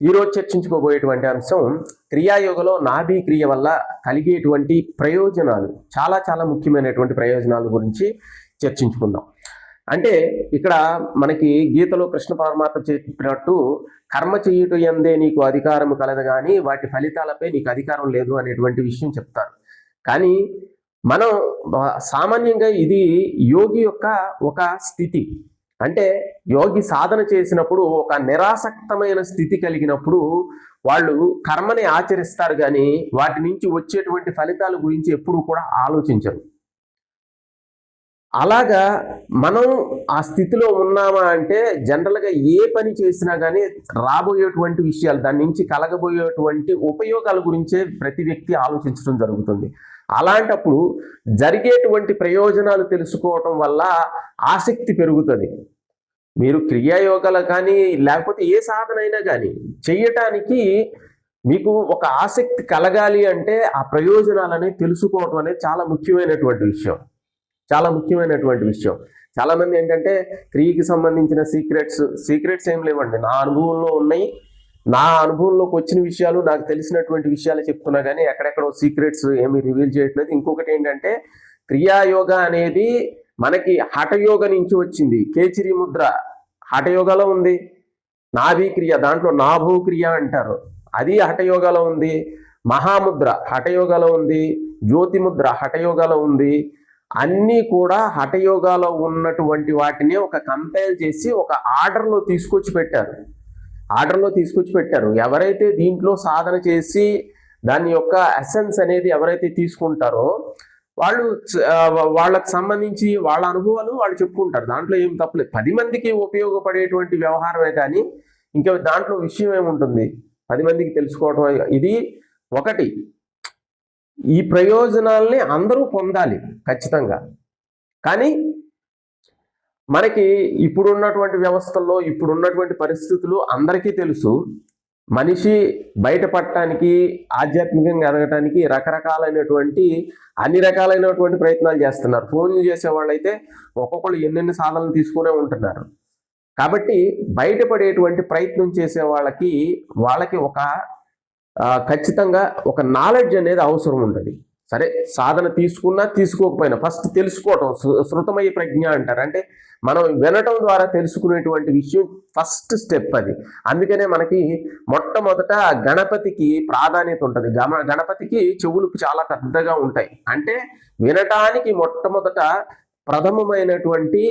ఈరోజు చర్చించుకోబోయేటువంటి అంశం క్రియాయోగలో నాభి క్రియ వల్ల కలిగేటువంటి ప్రయోజనాలు చాలా చాలా ముఖ్యమైనటువంటి ప్రయోజనాల గురించి చర్చించుకుందాం. అంటే ఇక్కడ మనకి గీతలో కృష్ణ పరమాత్మ చెప్పినట్టు కర్మ చేయుట ఎందే నీకు అధికారం కలదు కానీ వాటి ఫలితాలపై నీకు అధికారం లేదు అనేటువంటి విషయం చెప్తారు. కానీ మనం సామాన్యంగా ఇది యోగి యొక్క ఒక స్థితి. అంటే యోగి సాధన చేసినప్పుడు ఒక నిరాసక్తమైన స్థితి కలిగినప్పుడు వాళ్ళు కర్మని ఆచరిస్తారు కానీ వాటి నుంచి వచ్చేటువంటి ఫలితాల గురించి ఎప్పుడూ కూడా ఆలోచించరు. అలాగా మనం ఆ స్థితిలో ఉన్నామా అంటే జనరల్గా ఏ పని చేసినా కానీ రాబోయేటువంటి విషయాలు దాని నుంచి కలగబోయేటువంటి ఉపయోగాల గురించే ప్రతి వ్యక్తి ఆలోచించడం జరుగుతుంది. అలాంటప్పుడు జరిగేటువంటి ప్రయోజనాలు తెలుసుకోవటం వల్ల ఆసక్తి పెరుగుతుంది. మీరు క్రియాయోగాలు కానీ లేకపోతే ఏ సాధన అయినా కానీ చెయ్యటానికి మీకు ఒక ఆసక్తి కలగాలి అంటే ఆ ప్రయోజనాలని తెలుసుకోవటం అనేది చాలా ముఖ్యమైనటువంటి విషయం. చాలా ముఖ్యమైనటువంటి విషయం. చాలామంది ఏంటంటే క్రియకి సంబంధించిన సీక్రెట్స్ సీక్రెట్స్ ఏం లేవండి. నా అనుభవంలో ఉన్నాయి. నా అనుభవంలోకి వచ్చిన విషయాలు నాకు తెలిసినటువంటి విషయాలు చెప్తున్నా కానీ ఎక్కడెక్కడో సీక్రెట్స్ ఏమీ రివీల్ చేయట్లేదు. ఇంకొకటి ఏంటంటే క్రియాయోగ అనేది మనకి హఠయోగ నుంచి వచ్చింది. కేచిరి ముద్ర హఠయోగాలో ఉంది. నాభి క్రియ దాంట్లో నాభూ క్రియ అంటారు. అది హఠయోగాలో ఉంది. మహాముద్ర హఠయోగాలో ఉంది. జ్యోతి ముద్ర హఠయోగాలో ఉంది. అన్నీ కూడా హఠయోగాలో ఉన్నటువంటి వాటిని ఒక కంపేర్ చేసి ఒక ఆర్డర్లో తీసుకొచ్చి పెట్టారు. ఆర్డర్లో తీసుకొచ్చి పెట్టారు. ఎవరైతే దీంట్లో సాధన చేసి దాని యొక్క ఎసెన్స్ అనేది ఎవరైతే తీసుకుంటారో వాళ్ళు వాళ్ళకు సంబంధించి వాళ్ళ అనుభవాలు వాళ్ళు చెప్పుకుంటారు. దాంట్లో ఏం తప్పలేదు పది మందికి ఉపయోగపడేటువంటి వ్యవహారమే కానీ ఇంకా దాంట్లో విషయం ఏముంటుంది? పది మందికి తెలుసుకోవటం ఇది ఒకటి. ఈ ప్రయోజనాల్ని అందరూ పొందాలి ఖచ్చితంగా. కానీ మనకి ఇప్పుడున్నటువంటి వ్యవస్థల్లో ఇప్పుడున్నటువంటి పరిస్థితులు అందరికీ తెలుసు. మనిషి బయటపడటానికి ఆధ్యాత్మికంగా ఎదగటానికి రకరకాలైనటువంటి అన్ని రకాలైనటువంటి ప్రయత్నాలు చేస్తున్నారు. ఫోన్లు చేసే వాళ్ళైతే ఒక్కొక్కరు ఎన్నెన్ని సాధనలు తీసుకునే ఉంటున్నారు. కాబట్టి బయటపడేటువంటి ప్రయత్నం చేసే వాళ్ళకి వాళ్ళకి ఒక ఖచ్చితంగా ఒక నాలెడ్జ్ అనేది అవసరం ఉంటుంది సరే సాధన తీసుకున్నా తీసుకోకపోయినా ఫస్ట్ తెలుసుకోవటం శృతమయ ప్రజ్ఞ అంటారు. అంటే మనం వినటం ద్వారా తెలుసుకునేటువంటి విషయం ఫస్ట్ స్టెప్ అది. అందుకనే మనకి మొట్టమొదట గణపతికి ప్రాధాన్యత ఉంటుంది. గమ గణపతికి చెవులు చాలా పెద్దగా ఉంటాయి. అంటే వినటానికి మొట్టమొదట ప్రథమమైనటువంటి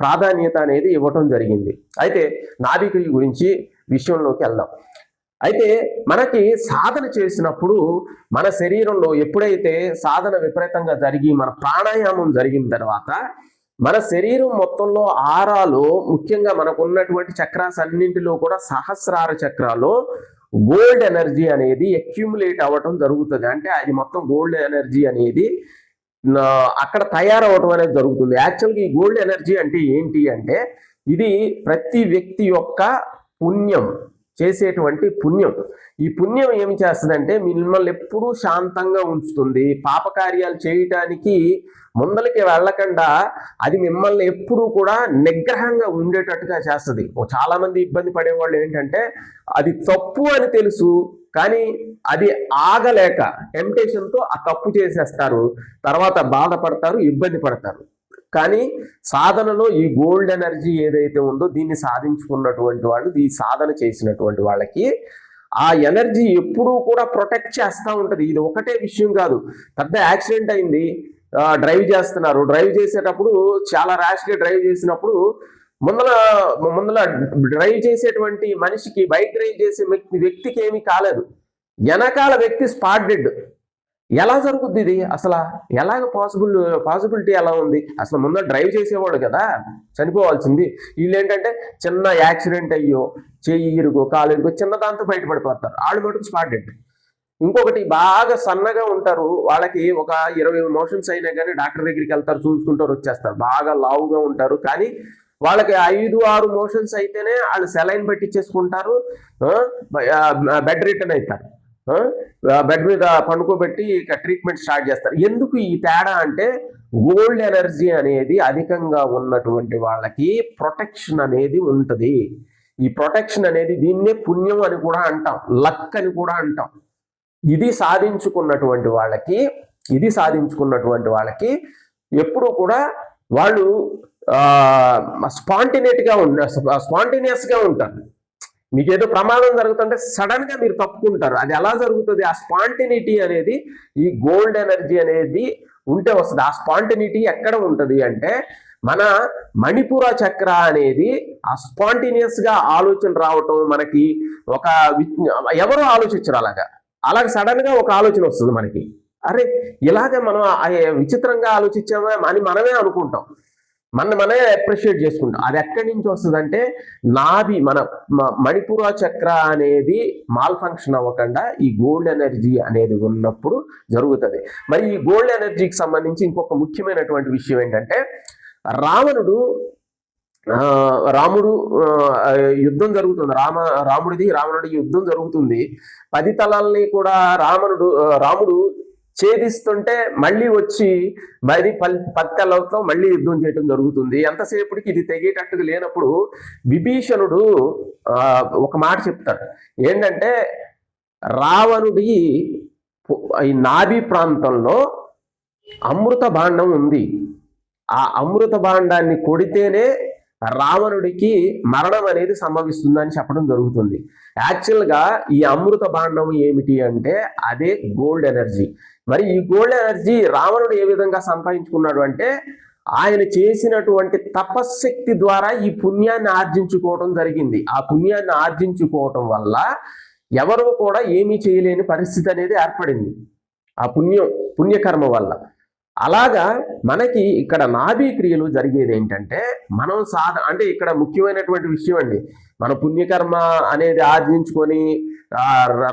ప్రాధాన్యత అనేది ఇవ్వటం జరిగింది. అయితే నాభికుడి గురించి విషయంలోకి వెళ్దాం. అయితే మనకి సాధన చేసినప్పుడు మన శరీరంలో ఎప్పుడైతే సాధన విపరీతంగా జరిగి మన ప్రాణాయామం జరిగిన తర్వాత మన శరీరం మొత్తంలో ఆరాలో ముఖ్యంగా మనకు ఉన్నటువంటి చక్రాస్ అన్నింటిలో కూడా సహస్రార చక్రాలు గోల్డ్ ఎనర్జీ అనేది అక్యూములేట్ అవ్వటం జరుగుతుంది. అంటే అది మొత్తం గోల్డ్ ఎనర్జీ అనేది అక్కడ తయారవటం అనేది జరుగుతుంది. యాక్చువల్గా ఈ గోల్డ్ ఎనర్జీ అంటే ఏంటి అంటే ఇది ప్రతి వ్యక్తి యొక్క పుణ్యం. చేసేటువంటి పుణ్యం. ఈ పుణ్యం ఏమి చేస్తుందంటే మిమ్మల్ని ఎప్పుడూ శాంతంగా ఉంచుతుంది. పాపకార్యాలు చేయటానికి ముందలకి వెళ్ళకుండా అది మిమ్మల్ని ఎప్పుడూ కూడా నిగ్రహంగా ఉండేటట్టుగా చేస్తుంది. చాలామంది ఇబ్బంది పడేవాళ్ళు ఏంటంటే అది తప్పు అని తెలుసు కానీ అది ఆగలేక టెంప్టేషన్తో ఆ తప్పు చేసేస్తారు. తర్వాత బాధపడతారు ఇబ్బంది పడతారు. కానీ సాధనలో ఈ గోల్డ్ ఎనర్జీ ఏదైతే ఉందో దీన్ని సాధించుకున్నటువంటి వాళ్ళు ఈ సాధన చేసినటువంటి వాళ్ళకి ఆ ఎనర్జీ ఎప్పుడూ కూడా ప్రొటెక్ట్ చేస్తూ ఉంటుంది. ఇది ఒకటే విషయం కాదు. పెద్ద యాక్సిడెంట్ అయింది. డ్రైవ్ చేస్తున్నారు. డ్రైవ్ చేసేటప్పుడు చాలా ర్యాష్గా డ్రైవ్ చేసినప్పుడు ముందల ముందల డ్రైవ్ చేసేటువంటి మనిషికి బైక్ డ్రైవ్ చేసే వ్యక్తి వ్యక్తికి ఏమీ కాలేదు. వెనకాల వ్యక్తి స్పాట్ డెడ్ ఎలా జరుగుద్ది ఇది? అసలు ఎలాగ పాసిబుల్ పాసిబిలిటీ ఎలా ఉంది? అసలు ముందు డ్రైవ్ చేసేవాడు కదా చనిపోవాల్సింది. వీళ్ళు ఏంటంటే చిన్న యాక్సిడెంట్ అయ్యో చెయ్యి ఇరుగో కాలు ఇరుగో చిన్న దాంతో బయటపడిపోతారు. వాళ్ళు మటుకు స్పాట్ డెడ్ ఇంకొకటి బాగా సన్నగా ఉంటారు. వాళ్ళకి ఒక ఇరవై మోషన్స్ అయినా కానీ డాక్టర్ దగ్గరికి వెళ్తారు చూసుకుంటారు వచ్చేస్తారు. బాగా లావుగా ఉంటారు. కానీ వాళ్ళకి ఐదు ఆరు మోషన్స్ అయితేనే వాళ్ళు సెలైన్ పెట్టించేసుకుంటారు. బెడ్ రిటర్న్ అవుతారు బెడ్ మీద పండుకోబెట్టి ఇక ట్రీట్మెంట్ స్టార్ట్ చేస్తారు. ఎందుకు ఈ తేడా అంటే గోల్డ్ ఎనర్జీ అనేది అధికంగా ఉన్నటువంటి వాళ్ళకి ప్రొటెక్షన్ అనేది ఉంటుంది. ఈ ప్రొటెక్షన్ అనేది దీన్నే పుణ్యం అని కూడా అంటాం లక్ అని కూడా అంటాం. ఇది సాధించుకున్నటువంటి వాళ్ళకి ఇది సాధించుకున్నటువంటి వాళ్ళకి ఎప్పుడూ కూడా వాళ్ళు స్పాంటినేట్గా ఉన్న ఉంటారు. మీకేదో ప్రమాదం జరుగుతుంటే సడన్గా మీరు తప్పుకుంటారు. అది ఎలా జరుగుతుంది? ఆ స్పాంటినిటీ అనేది ఈ గోల్డ్ ఎనర్జీ అనేది ఉంటే వస్తుంది. ఆ స్పాంటినిటీ ఎక్కడ ఉంటుంది అంటే మన మణిపుర చక్ర అనేది ఆ స్పాంటినియస్గా ఆలోచన రావటం మనకి ఒక ఎవరో ఎవరు ఆలోచించరు అలాగా. అలాగ సడన్గా ఒక ఆలోచన వస్తుంది మనకి. అరే ఇలాగే మనం విచిత్రంగా ఆలోచించామా అని మనమే అనుకుంటాం. మన మనమే అప్రిషియేట్ చేసుకుంటాం. అది ఎక్కడి నుంచి వస్తుందంటే నాభి మన మణిపుర చక్ర అనేది మాల్ ఫంక్షన్ అవ్వకుండా ఈ గోల్డ్ ఎనర్జీ అనేది ఉన్నప్పుడు జరుగుతుంది. మరి ఈ గోల్డ్ ఎనర్జీకి సంబంధించి ఇంకొక ముఖ్యమైనటువంటి విషయం ఏంటంటే రావణుడు రాముడు యుద్ధం జరుగుతుంది. రామ రాముడిది రావణుడి యుద్ధం జరుగుతుంది. పది తలాల్ని కూడా రావణుడు రాముడు ఛేదిస్తుంటే మళ్ళీ వచ్చి మరి పత్తెలతో మళ్ళీ యుద్ధం చేయడం జరుగుతుంది. ఎంతసేపటికి ఇది తెగేటట్టుగా లేనప్పుడు విభీషణుడు ఒక మాట చెప్తాడు. ఏంటంటే రావణుడి ఈ నాభి ప్రాంతంలో అమృత భాండం ఉంది. ఆ అమృత భాండాన్ని కొడితేనే రావణుడికి మరణం అనేది సంభవిస్తుందని చెప్పడం జరుగుతుంది. యాక్చువల్గా ఈ అమృత భాండం ఏమిటి అంటే అదే గోల్డ్ ఎనర్జీ. మరి ఈ గోల్డ్ ఎనర్జీ రావణుడు ఏ విధంగా సంపాదించుకున్నాడు అంటే ఆయన చేసినటువంటి తపశ్శక్తి ద్వారా ఈ పుణ్యాన్ని ఆర్జించుకోవడం జరిగింది. ఆ పుణ్యాన్ని ఆర్జించుకోవటం వల్ల ఎవరు కూడా ఏమీ చేయలేని పరిస్థితి అనేది ఏర్పడింది. ఆ పుణ్యం పుణ్యకర్మ వల్ల. అలాగా మనకి ఇక్కడ నాభీ క్రియలు జరిగేది ఏంటంటే మనం సాధ అంటే ఇక్కడ ముఖ్యమైనటువంటి విషయం అండి. మన పుణ్యకర్మ అనేది ఆర్జించుకొని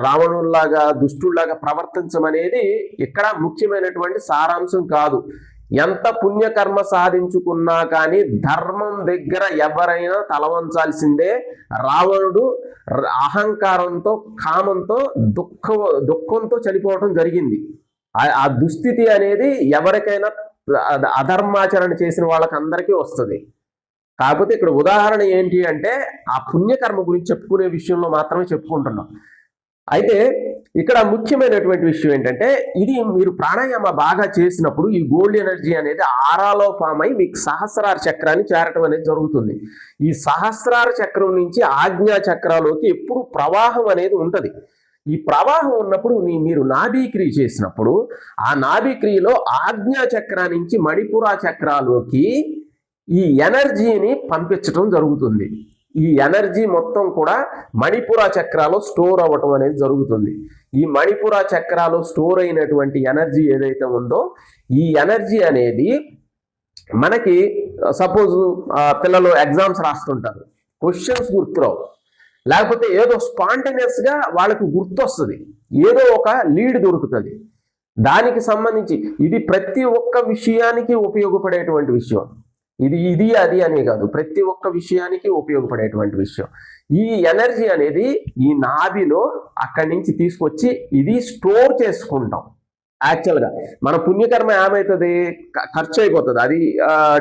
రావణుల్లాగా దుష్టుల్లాగా ప్రవర్తించమనేది ఇక్కడ ముఖ్యమైనటువంటి సారాంశం కాదు. ఎంత పుణ్యకర్మ సాధించుకున్నా కానీ ధర్మం దగ్గర ఎవరైనా తలవంచాల్సిందే రావణుడు. అహంకారంతో కామంతో దుఃఖ దుఃఖంతో చనిపోవటం జరిగింది. ఆ- దుస్థితి అనేది ఎవరికైనా అధర్మాచరణ చేసిన వాళ్ళకి అందరికీ వస్తుంది. కాకపోతే ఇక్కడ ఉదాహరణ ఏంటి అంటే ఆ పుణ్యకర్మ గురించి చెప్పుకునే విషయంలో మాత్రమే చెప్పుకుంటున్నాం. అయితే ఇక్కడ ముఖ్యమైనటువంటి విషయం ఏంటంటే ఇది మీరు ప్రాణాయామ బాగా చేసినప్పుడు ఈ గోల్డ్ ఎనర్జీ అనేది ఆరాలో ఫామ్ అయి మీకు సహస్రార చక్రాన్ని చేరటం అనేది జరుగుతుంది. ఈ సహస్రార చక్రం నుంచి ఆజ్ఞా చక్రాలోకి ఎప్పుడు ప్రవాహం అనేది ఉంటుంది. ఈ ప్రవాహం ఉన్నప్పుడు నీ- మీరు నాభిక్రియ చేసినప్పుడు ఆ నాభిక్రియలో ఆజ్ఞా చక్ర నుంచి మణిపుర చక్రాలోకి ఈ ఎనర్జీని పంపించడం జరుగుతుంది. ఈ ఎనర్జీ మొత్తం కూడా మణిపుర చక్రాలో స్టోర్ అవ్వటం అనేది జరుగుతుంది. ఈ మణిపుర చక్రాలో స్టోర్ అయినటువంటి ఎనర్జీ ఏదైతే ఉందో ఈ ఎనర్జీ అనేది మనకి సపోజ్ పిల్లలు ఎగ్జామ్స్ రాస్తుంటారు. క్వశ్చన్స్ గుర్తురావు. లేకపోతే ఏదో స్పాంటేనియస్గా వాళ్ళకి గుర్తొస్తుంది. ఏదో ఒక లీడ్ దొరుకుతుంది. దానికి సంబంధించి ఇది ప్రతి ఒక్క విషయానికి ఉపయోగపడేటువంటి విషయం. ఇది ఇది అది అనే కాదు. ప్రతి ఒక్క విషయానికి ఉపయోగపడేటువంటి విషయం. ఈ ఎనర్జీ అనేది ఈ నాభిలో అక్కడి నుంచి తీసుకొచ్చి ఇది స్టోర్ చేసుకుంటాం. యాక్చువల్గా మన పుణ్యకర్మ ఏమవుతుంది ఖర్చు అయిపోతుంది. అది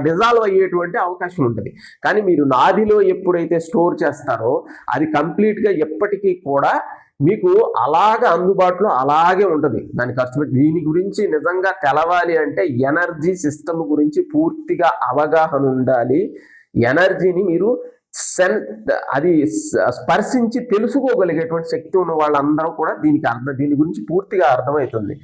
డిజాల్వ్ అయ్యేటువంటి అవకాశం ఉంటుంది. కానీ మీరు నాదిలో ఎప్పుడైతే స్టోర్ చేస్తారో అది కంప్లీట్గా ఎప్పటికీ కూడా మీకు అలాగ అందుబాటులో అలాగే ఉంటుంది. దాని ఖర్చు దీని గురించి నిజంగా తెలవాలి అంటే ఎనర్జీ సిస్టమ్ గురించి పూర్తిగా అవగాహన ఉండాలి. ఎనర్జీని మీరు సెన్ అది స్పర్శించి తెలుసుకోగలిగేటువంటి శక్తి ఉన్న వాళ్ళందరూ కూడా దీనికి అర్థం దీని గురించి పూర్తిగా అర్థమవుతుంది.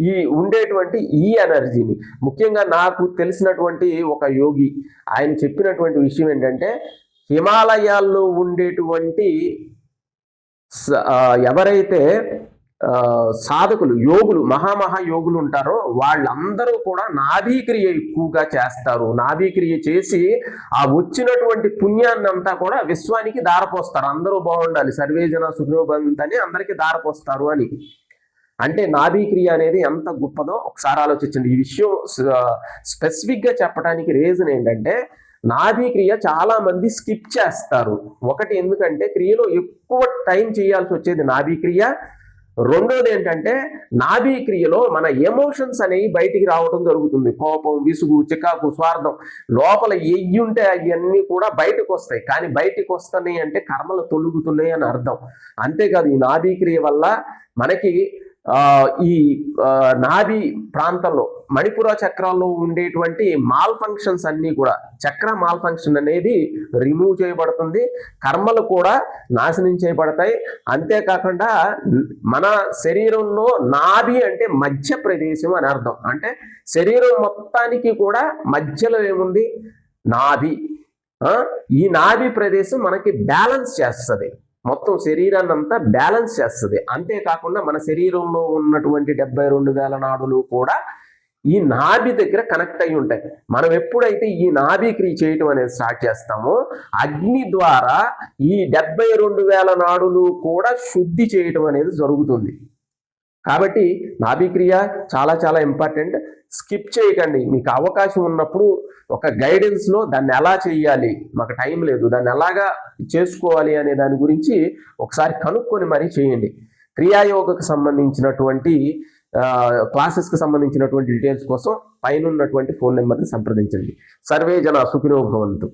ఈ ఉండేటువంటి ఈ ఎనర్జీని. ముఖ్యంగా నాకు తెలిసినటువంటి ఒక యోగి ఆయన చెప్పినటువంటి విషయం ఏంటంటే హిమాలయాల్లో ఉండేటువంటి స- ఎవరైతే సాధకులు యోగులు మహామహా యోగులు ఉంటారో వాళ్ళందరూ కూడా నాభీక్రియ ఎక్కువగా చేస్తారు. నాభీక్రియ చేసి ఆ వచ్చినటువంటి పుణ్యాన్ని అంతా కూడా విశ్వానికి దారపోస్తారు. అందరూ బాగుండాలి. సర్వేజన సుఖోబంతని అందరికీ దారపోస్తారు అని. అంటే నాభిక్రియ అనేది ఎంత గొప్పదో ఒకసారి ఆలోచించండి. ఈ విషయం స్పెసిఫిక్గా చెప్పడానికి రీజన్ ఏంటంటే నాభీక్రియ చాలా మంది స్కిప్ చేస్తారు. ఒకటి ఎందుకంటే క్రియలో ఎక్కువ టైం చేయాల్సి వచ్చేది నాభిక్రియ. రెండోది ఏంటంటే నాభీ క్రియలో మన ఎమోషన్స్ అనేవి బయటికి రావడం జరుగుతుంది. కోపం విసుగు చికాకు స్వార్థం లోపల ఎయ్యి ఉంటే అవన్నీ కూడా బయటకు వస్తాయి. కానీ బయటకు వస్తున్నాయి అంటే కర్మలు తొలుగుతున్నాయి అని అర్థం. అంతేకాదు ఈ నాభీ క్రియ వల్ల మనకి ఈ నాభి ప్రాంతంలో మణిపుర చక్రాల్లో ఉండేటువంటి మాల్ ఫంక్షన్స్ అన్నీ కూడా చక్ర మాల్ ఫంక్షన్ అనేది రిమూవ్ చేయబడుతుంది కర్మలు కూడా నాశనం చేయబడతాయి. అంతేకాకుండా మన శరీరంలో నాభి అంటే మధ్య ప్రదేశం అని అర్థం. అంటే శరీరం మొత్తానికి కూడా మధ్యలో ఏముంది? నాభి. ఈ నాభి ప్రదేశం మనకి బ్యాలెన్స్ చేస్తుంది. మొత్తం శరీరాన్ని అంతా బ్యాలెన్స్ చేస్తుంది. అంతేకాకుండా మన శరీరంలో ఉన్నటువంటి డెబ్బై రెండు వేల నాడులు కూడా ఈ నాభి దగ్గర కనెక్ట్ అయి ఉంటాయి. మనం ఎప్పుడైతే ఈ నాభి క్రియ చేయటం అనేది స్టార్ట్ చేస్తామో అగ్ని ద్వారా ఈ డెబ్బై రెండు వేల నాడులు కూడా శుద్ధి చేయటం అనేది జరుగుతుంది. కాబట్టి నాభిక్రియ చాలా చాలా ఇంపార్టెంట్ స్కిప్ చేయకండి. మీకు అవకాశం ఉన్నప్పుడు ఒక గైడెన్స్లో దాన్ని ఎలా చేయాలి? మాకు టైం లేదు. దాన్ని ఎలాగా చేసుకోవాలి అనే దాని గురించి ఒకసారి కనుక్కొని మరీ చేయండి. క్రియాయోగకు సంబంధించినటువంటి క్లాసెస్కి సంబంధించినటువంటి డీటెయిల్స్ కోసం పైన ఉన్నటువంటి ఫోన్ నెంబర్ని సంప్రదించండి. సర్వే జన సుఖినోభవంతు